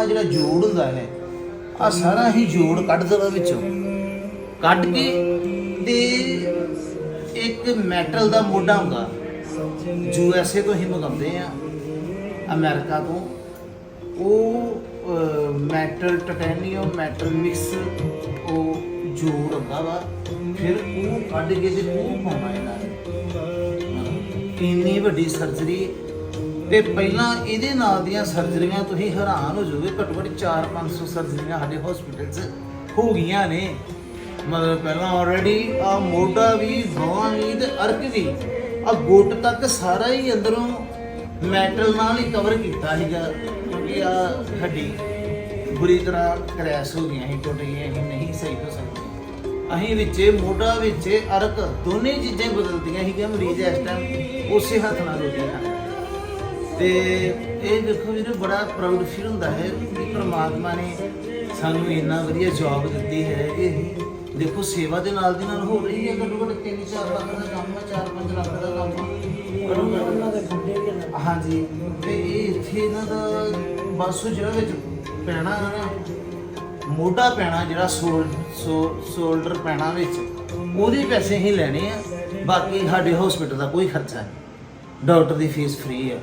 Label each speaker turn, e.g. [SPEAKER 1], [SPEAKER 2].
[SPEAKER 1] ਆ ਜਿਹੜਾ ਜੋੜ ਹੁੰਦਾ ਹੈ ਆ ਸਾਰਾ ਹੀ ਜੋੜ ਕੱਢ ਦੇਣਾ ਵਿੱਚੋਂ। ਕੱਢ ਕੇ ਤੇ ਇੱਕ ਮੈਟਲ ਦਾ ਮੋਢਾ ਹੁੰਦਾ ਯੂ ਐਸ ਏ ਤੋਂ ਹੀ ਮੰਗਾਉਂਦੇ ਆ, ਅਮਰੀਕਾ ਤੋਂ। ਉਹ ਮੈਟਲ ਟਿਟੈਨੀਅਮ, ਮੈਟਲ ਮਿਕਸ, ਉਹ ਜੋੜ ਹੁੰਦਾ ਵਾ। ਫਿਰ ਉਹ ਕੱਢ ਕੇ ਤੇ ਉਹ ਪਾਉਣਾ ਇਹਨਾਂ ਨੇ। ਕਿੰਨੀ ਵੱਡੀ ਸਰਜਰੀ ਤੇ ਪਹਿਲਾਂ ਇਹਦੇ ਨਾਲ ਦੀਆਂ ਸਰਜਰੀਆਂ ਤੁਸੀਂ ਹੈਰਾਨ ਹੋ ਜਾਓਗੇ ਘੱਟੋ ਘੱਟ 4-500 ਸਰਜਰੀਆਂ ਸਾਡੇ ਹਸਪੀਟਲ 'ਚ ਹੋ ਗਈਆਂ ਨੇ। ਮਤਲਬ ਪਹਿਲਾਂ ਆਲਰੇਡੀ ਆ ਮੋਢਾ ਵੀ ਬਾਹਾਂ ਵੀ ਤੇ ਅਰਕ ਵੀ, ਆ ਗੁੱਟ ਤੱਕ ਸਾਰਾ ਹੀ ਅੰਦਰੋਂ ਮੈਟਲ ਨਾਲ ਹੀ ਕਵਰ ਕੀਤਾ ਸੀਗਾ, ਕਿਉਂਕਿ ਆ ਹੱਡੀ ਬੁਰੀ ਤਰ੍ਹਾਂ ਕਰੈਸ ਹੋ ਗਈਆਂ ਸੀ ਟੁੱਟ ਗਈਆਂ ਸੀ ਨਹੀਂ ਸਹੀ ਹੋ ਸਕਦੀ। ਅਸੀਂ ਵਿੱਚੇ ਮੋਢਾ ਵਿੱਚੇ ਅਰਕ ਦੋਨੇ ਚੀਜ਼ਾਂ ਬਦਲਦੀਆਂ ਸੀਗੀਆਂ, ਮਰੀਜ਼ ਇਸ ਟਾਈਮ ਉਸੇ ਹੱਥ ਨਾਲ ਰੋਟੀ ਖਾਂਦਾ ਤੇ ਇਹ ਦੇਖੋ ਵੀਰੇ ਬੜਾ ਪ੍ਰਾਊਡ ਫੀਲ ਹੁੰਦਾ ਹੈ ਕਿ ਪ੍ਰਮਾਤਮਾ ਨੇ ਸਾਨੂੰ ਇੰਨਾ ਵਧੀਆ ਜੌਬ ਦਿੱਤੀ ਹੈ। ਅਸੀਂ ਦੇਖੋ ਸੇਵਾ ਦੇ ਨਾਲ ਦੀ ਨਾਲ ਹੋ ਰਹੀ ਹੈ। ਘੱਟੋ ਘੱਟ 3-4 ਲੱਖ ਦਾ ਕੰਮ ਹੈ 4-5 ਲੱਖ ਦਾ ਕੰਮ ਹੈ ਹਾਂਜੀ ਤੇ ਇਹ ਇੱਥੇ ਇਹਨਾਂ ਦਾ ਬਸ ਜਿਹੜਾ ਵਿੱਚ ਪੈਣਾ ਹੈ ਨਾ ਮੋਢਾ ਪੈਣਾ ਜਿਹੜਾ ਸੋਲ ਸ਼ੋਲਡਰ ਪੈਣਾ ਵਿੱਚ ਉਹਦੇ ਪੈਸੇ ਹੀ ਲੈਣੇ ਆ। ਬਾਕੀ ਸਾਡੇ ਹਸਪੀਟਲ ਦਾ ਕੋਈ ਖਰਚਾ ਨਹੀਂ। ਡਾਕਟਰ ਦੀ ਫੀਸ ਫ੍ਰੀ ਹੈ